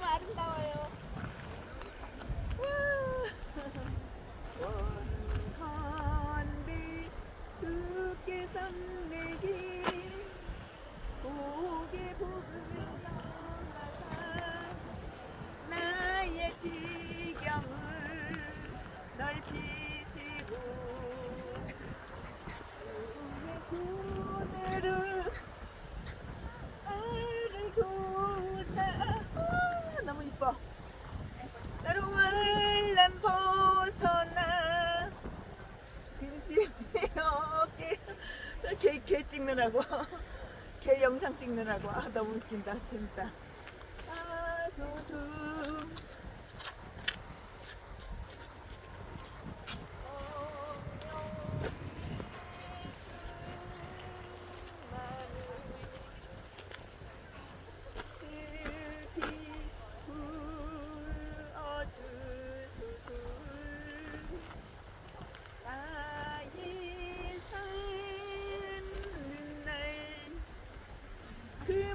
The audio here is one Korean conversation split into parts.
너무 아름다워요. 어, 개, 찍느라고. 개 영상 찍느라고. 아, 너무 웃긴다. 재밌다. 아, 소수.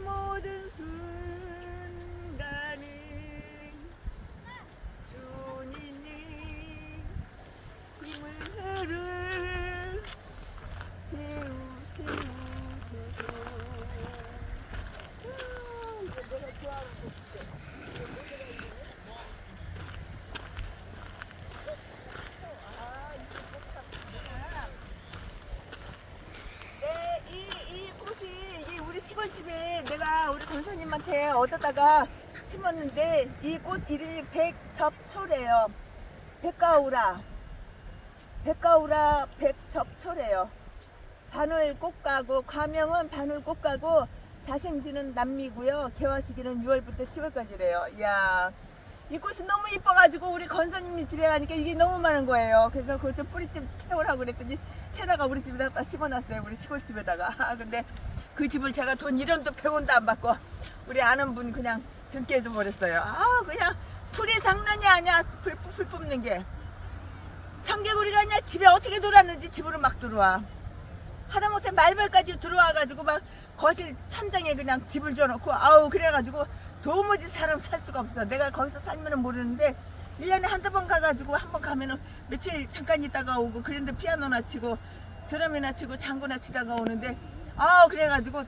모든 순간을 주님이 힘을 흐를 태우 태우 태우 이거 내가 좋아하는 곡인데 네, 이, 이 꽃이 이게 우리 시골집에 내가 우리 권사님한테 얻었다가 심었는데 이 꽃 이름이 백접초래요. 백가우라. 백가우라 백접초래요. 바늘 꽃가고 과명은 바늘 꽃가고 자생지는 남미고요. 개화시기는 6월부터 10월까지래요. 이야. 이 꽃이 너무 이뻐가지고 우리 건사님이 집에 가니까 이게 너무 많은 거예요. 그래서 그걸 좀 뿌리 좀 캐오라고 그랬더니 캐다가 우리 집에다 다 심어놨어요. 우리 시골집에다가. 근데 그 집을 제가 돈 1원도 100원도 안 받고 우리 아는 분 그냥 등 깨져 버렸어요. 아 그냥 풀이 장난이 아니야. 풀, 풀 뽑는 게. 청개구리가 그냥 집에 어떻게 들어왔는지 집으로 막 들어와. 하다못해 말벌까지 들어와가지고 막 거실 천장에 그냥 집을 줘놓고 아우 그래가지고 도무지 사람 살 수가 없어. 내가 거기서 살면은 모르는데 1년에 한두 번 가가지고 한 번 가면은 며칠 잠깐 있다가 오고 그런데 피아노나 치고 드럼이나 치고 장구나 치다가 오는데 아우 그래가지고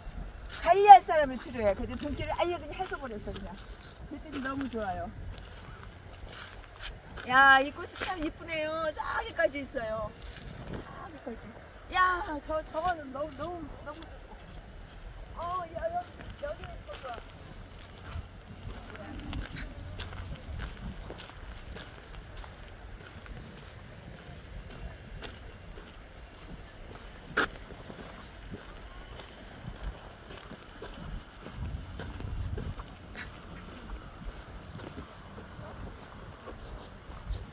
관리할 사람이 필요해. 그래서 돈길을 아예 그냥 해서 버렸어 그냥. 그랬더니 너무 좋아요. 야, 이 꽃이 참 이쁘네요. 저기까지 있어요. 저기까지. 야, 저, 저거는 너무, 너무, 너무 좋고. 어, 야, 여기, 여기 있어서.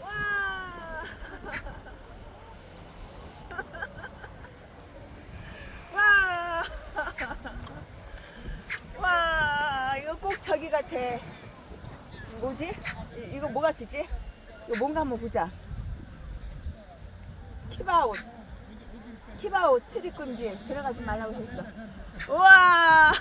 와! 와! 와, 이거 꼭 같아. 뭐지? 이- 이거 뭐 같지? 이거 뭔가 한번 보자. 키바웃. 키바웃 출입금지 들어가지 말라고 했어. 우와!